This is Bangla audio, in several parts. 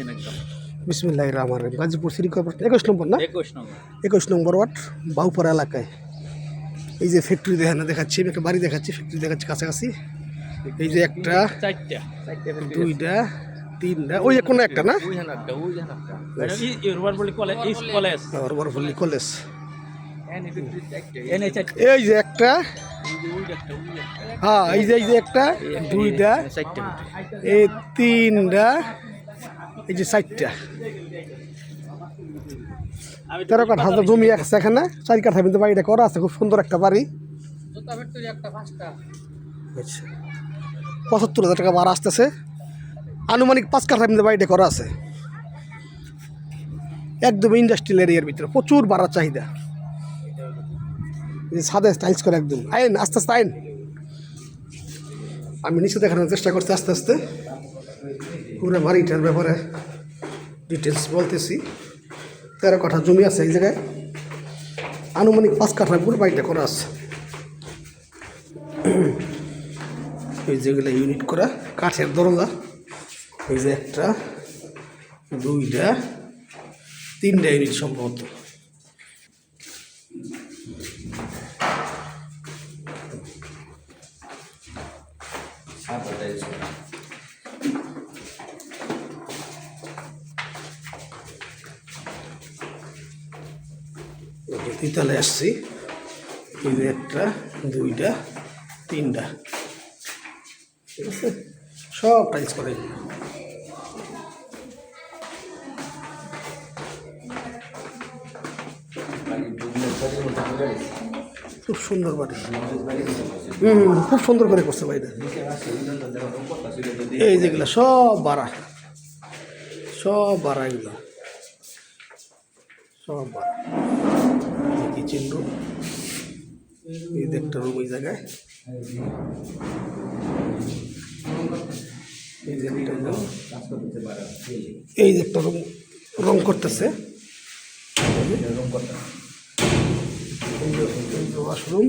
দিন একদম। বিসমিল্লাহ রহমান রহিম। গাজীপুর সিটি কর্পোরেশন একুশ নম্বর না? একুশ নম্বর। একুশ নম্বর ওয়ার্ড বাউপাড়া এলাকায়। এই যে ফ্যাক্টরি দেখানো দেখাচ্ছি আমি একটা বাড়ি দেখাচ্ছি ফ্যাক্টরি দেখাচ্ছি কাছাকাছি। এই যে একটা চারটা। দুইটা তিনটা ওই কোনো একটা না? কলেজ এই কলেজ। এই যে একটা। হ্যাঁ এই যে এই যে একটা দুইটা এই তিনটা এই যে চারটা। তেরো কাঠা তো জমি আছে এখানে চার কাঠা কিন্তু বাড়িটা করা আছে খুব সুন্দর একটা বাড়ি। আচ্ছা। পঁচাত্তর হাজার টাকা ভাড়া আসতেছে। আনুমানিক পাঁচ কাঠা কিন্তু বাড়িটা করা আছে। একদম ইন্ডাস্ট্রিয়াল এরিয়ার ভিতরে প্রচুর ভাড়ার চাহিদা। এই যে ছাদে টাইলস করে একদম। আইন আস্তে আস্তে আইন। আমি নিচে দেখানোর চেষ্টা করছি আস্তে আস্তে। পুরো এটার ব্যাপারে ডিটেলস বলতেছি। তেরো কাঠা জমি আছে এই জায়গায়। আনুমানিক পাঁচ কাঠা পুরো বাড়িটা করা আছে। এই যেগুলো ইউনিট করা, কাঠের দরজা। এই যে একটা, দুইটা, তিনটা ইউনিট সম্ভবত। তিতালে আসছি। এই একটা দুইটা তিনটা। ঠিক আছে? সব টাইলস করে। খুব সুন্দর বাড়ি। হুম, খুব সুন্দর করে করছে বাড়িটা। এই যেগুলো সব বাড়া। সব বাড়া এগুলো। সব বাড়া। কিচেন রুম এই একটা রুম এই জায়গায়। এই যে একটা রুম রং করতেছে। ওয়াশরুম।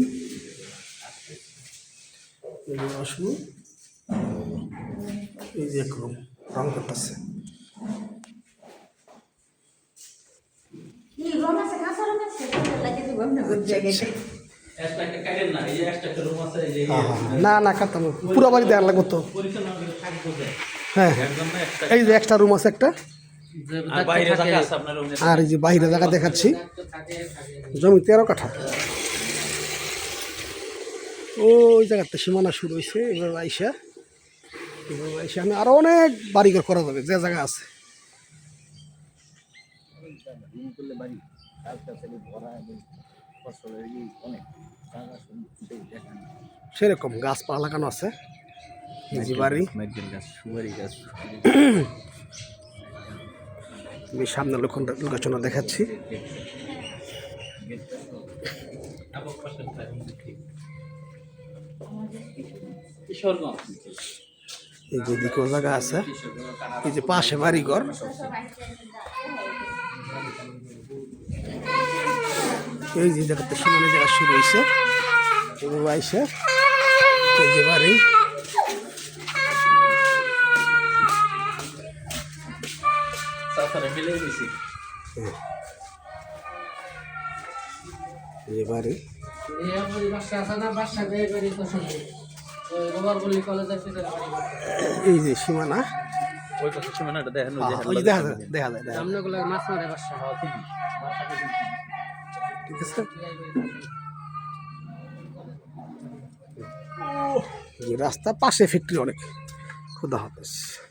এই ওয়াশরুম। এই যে এক রুম। রং করতেছে। না। না না কাটতাম পুরো বাড়ি দেওয়ার লাগতো তো। হ্যাঁ হ্যাঁ। এর জন্য একটা এই যে এক্সট্রা রুম আছে একটা। আর বাইরে জায়গা আছে আপনার রুমে আর এই যে বাইরে জায়গা দেখাচ্ছি। জমি তেরো কাঠা। ওই জায়গাতে সীমানা শুরু হয়েছে এবার আইসা। এবার আইসা আমি আরও অনেক বাড়িঘর করা যাবে যে জায়গা আছে। সেরকম গাছপালা লাগানো আছে। এই যে বাড়ি। নারকেল গাছ সুপারি গাছ। আমি সামনে লক্ষণ লোকেশনটা দেখাচ্ছি। এই যে দিকেও জায়গা আছে। এই যে পাশে বাড়িঘর। এই যে জায়গাতে সমানে জায়গা শুরু হয়েছে এভাবে আইসে এই যে বাড়ি। দিছি। এই যে বাড়ি। এই যে সীমানা। দেখা যায় দেখা যায়। ঠিক রাস্তা পাশে ফ্যাক্টরি অনেক। খুদা হাফেজ।